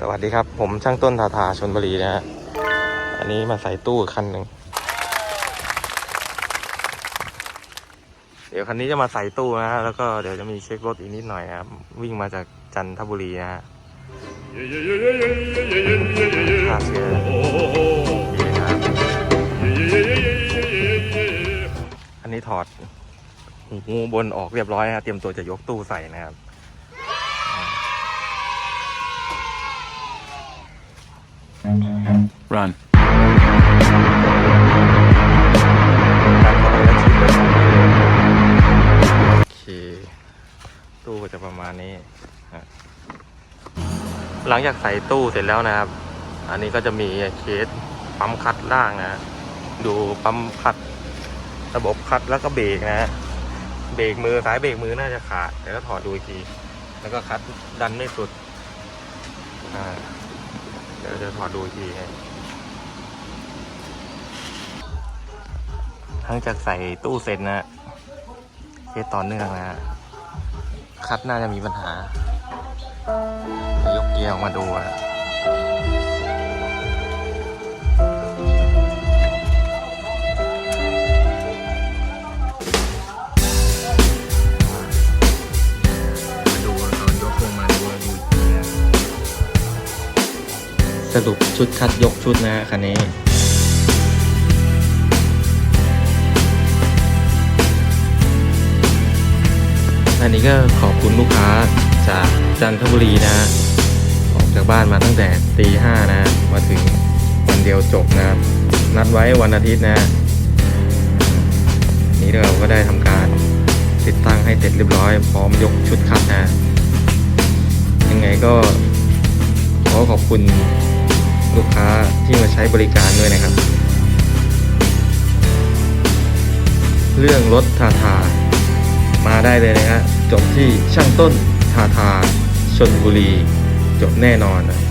สวัสดีครับ ผมช่างต้นทาทาชนบุรีนะฮะ อันนี้มาใส่ตู้คันหนึ่ง เดี๋ยวคันนี้จะมาใส่ตู้นะฮะ แล้วก็เดี๋ยวจะมีเช็ครถอีกนิดหน่อยนะครับ วิ่งมาจากจันทบุรีนะฮะค่าเชื้อดีนะครับอันนี้ถอดหูบนออกเรียบร้อยนะเตรียมตัวจะยกตู้ใส่นะครับ Run. โอเค ตู้ก็จะประมาณนี้ฮะหลังจากใส่ตู้เสร็จแล้วนะครับ อันนี้ก็จะมีเคสปั๊มคัดล่างนะ ดูปั๊มคัด ระบบคัดแล้วก็เบรกนะฮะเบรกมือสายเบรกมือน่าจะขาด แต่ก็ถอดดูอีกที แล้วก็คัดดันไม่สุด อ่า เดี๋ยวจะถอดดูทีให้หลังจากใส่ตู้เสร็จนะเคสต่อเนื่องนะคัดน่าจะมีปัญหายกเกียร์ออกมาดูอะ สรุปชุดคัดยกชุดนะคันนี้อันนี้ก็ขอบคุณลูกค้าจากจันทบุรีนะออกจากบ้านมาตั้งแต่ตีห้านะ มาถึงวันเดียวจบนะครับนัดไว้วันอาทิตย์นะฮะนี่เราก็ได้ทำการติดตั้งให้เสร็จเรียบร้อย พร้อมยกชุดคัดนะ ยังไงก็ขอขอบคุณ ลูกค้าที่มาใช้บริการด้วยนะครับ เรื่องรถทาทา มาได้เลยนะฮะจบที่ช่างต้นทาทาชนบุรี จบแน่นอนนะ